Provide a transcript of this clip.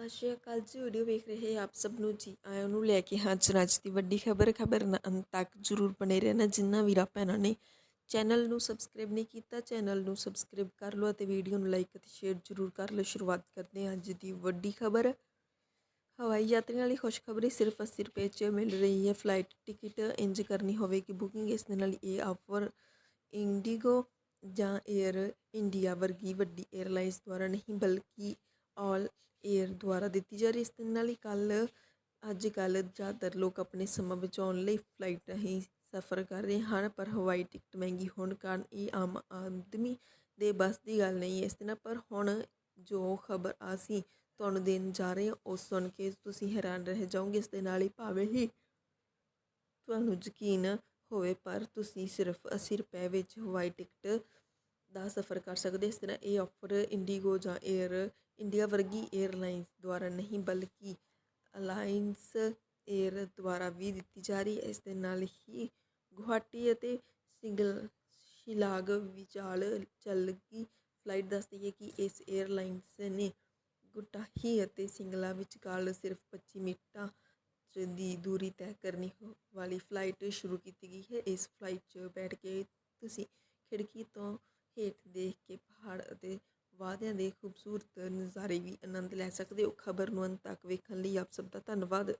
ਸਤਿ ਸ਼੍ਰੀ ਅਕਾਲ ਜੀ ਵੀਡੀਓ ਵੇਖ ਰਹੇ ਆਪ ਸਭ ਨੂੰ ਜੀ। ਆਇਆਂ ਨੂੰ ਲੈ ਕੇ ਹਾਜ਼ਰ ਅੱਜ ਦੀ ਵੱਡੀ ਖਬਰ ਖਬਰ ਨਾਲ ਅੰਤ ਤੱਕ ਜਰੂਰ ਬਣੇ ਰਹਿਣਾ, ਜਿੰਨਾ ਵੀਰਾਂ ਭੈਣਾਂ ਨੇ ਚੈਨਲ ਨੂੰ ਸਬਸਕ੍ਰਾਈਬ ਨਹੀਂ ਕੀਤਾ, ਚੈਨਲ ਨੂੰ ਸਬਸਕ੍ਰਾਈਬ ਕਰ ਲਓ ਅਤੇ ਵੀਡੀਓ ਨੂੰ ਲਾਈਕ ਅਤੇ ਸ਼ੇਅਰ ਜਰੂਰ ਕਰ ਲਓ। ਸ਼ੁਰੂਆਤ ਕਰਦੇ ਹਾਂ ਅੱਜ ਦੀ ਵੱਡੀ ਖਬਰ। ਹਵਾਈ ਯਾਤਰੀਆਂ ਲਈ ਖੁਸ਼ਖਬਰੀ ਸਿਰਫ 80 ਰੁਪਏ 'ਚ ਮਿਲ ਰਹੀ ਹੈ। ਫਲਾਈਟ ਟਿਕਟ ਇੰਜ ਕਰਨੀ ਹੋਵੇਗੀ ਬੁਕਿੰਗ ਇਸ ਦੇ ਨਾਲ ਇਹ ਆਫਰ ਇੰਡੀਗੋ ਜਾਂ 에ਅਰ ਇੰਡੀਆ ਵਰਗੀ ਵੱਡੀ 에ਅਰਲਾਈਨਸ ਦੁਆਰਾ ਨਹੀਂ, ਬਲਕਿ ਆਲ ਏਅਰ ਦੁਆਰਾ ਦਿੱਤੀ ਜਾ ਰਹੀ ਇਸ ਦੇ ਨਾਲ ਹੀ ਕੱਲ੍ਹ ਅੱਜ ਕੱਲ੍ਹ ਜ਼ਿਆਦਾਤਰ ਲੋਕ ਆਪਣੇ ਸਮਾਂ ਬਚਾਉਣ ਲਈ ਫਲਾਈਟ ਰਾਹੀਂ ਸਫ਼ਰ ਕਰ ਰਹੇ ਹਨ, ਪਰ ਹਵਾਈ ਟਿਕਟ ਮਹਿੰਗੀ ਹੋਣ ਕਾਰਨ ਇਹ ਆਮ ਆਦਮੀ ਦੇ ਬਸ ਦੀ ਗੱਲ ਨਹੀਂ ਹੈ। ਇਸ ਦੇ ਨਾਲ, ਪਰ ਹੁਣ ਜੋ ਖਬਰ ਅਸੀਂ ਤੁਹਾਨੂੰ ਦੇਣ ਜਾ ਰਹੇ ਹਾਂ, ਉਹ ਸੁਣ ਕੇ ਤੁਸੀਂ ਹੈਰਾਨ ਰਹਿ ਜਾਓਗੇ। ਇਸ ਦੇ ਨਾਲ ਹੀ ਭਾਵੇਂ ਹੀ ਤੁਹਾਨੂੰ ਯਕੀਨ ਹੋਵੇ, ਪਰ ਤੁਸੀਂ ਸਿਰਫ 80 ਰੁਪਏ ਵਿੱਚ ਹਵਾਈ ਟਿਕਟ ਦਾ ਸਫ਼ਰ ਕਰ ਸਕਦੇ ਇਸ ਤਰ੍ਹਾਂ ਇਹ ਆਫਰ ਇੰਡੀਗੋ ਜਾਂ ਏਅਰ, ਇੰਡੀਆ ਵਰਗੀ ਏਅਰਲਾਈਨਸ ਦੁਆਰਾ ਨਹੀਂ, ਬਲਕਿ ਅਲਾਈਅੰਸ ਏਅਰ ਦੁਆਰਾ ਵੀ ਦਿੱਤੀ ਜਾ ਰਹੀ ਹੈ। ਇਸ ਦੇ ਨਾਲ ਹੀ ਗੁਹਾਟੀ ਅਤੇ ਸਿੰਗਲ ਸ਼ਿਲਾਗ ਵਿਚਾਲ ਚੱਲ ਗਈ। ਫਲਾਈਟ ਦੱਸਦੀ ਹੈ ਕਿ ਇਸ ਏਅਰਲਾਈਨਸ ਨੇ ਗੁਟਾਹੀ ਅਤੇ ਸਿੰਗਲਾ ਵਿਚਕਾਰ ਸਿਰਫ 25 ਮਿੰਟਾਂ ਦੀ ਦੂਰੀ ਤੈਅ ਕਰਨੀ ਵਾਲੀ ਫਲਾਈਟ ਸ਼ੁਰੂ ਕੀਤੀ ਗਈ ਹੈ। ਇਸ ਫਲਾਈਟ 'ਚ ਬੈਠ ਕੇ ਤੁਸੀਂ ਖਿੜਕੀ ਤੋਂ ਹੇਠ ਦੇਖ ਕੇ ਪਹਾੜ ਅਤੇ ਵਾਦੀਆਂ ਦੇ ਖੂਬਸੂਰਤ ਨਜ਼ਾਰੇ ਵੀ ਆਨੰਦ ਲੈ ਸਕਦੇ ਹੋ। ਖਬਰ ਨੂੰ ਅੰਤ ਤੱਕ ਵੇਖਣ ਲਈ ਆਪ ਸਭ ਦਾ ਧੰਨਵਾਦ।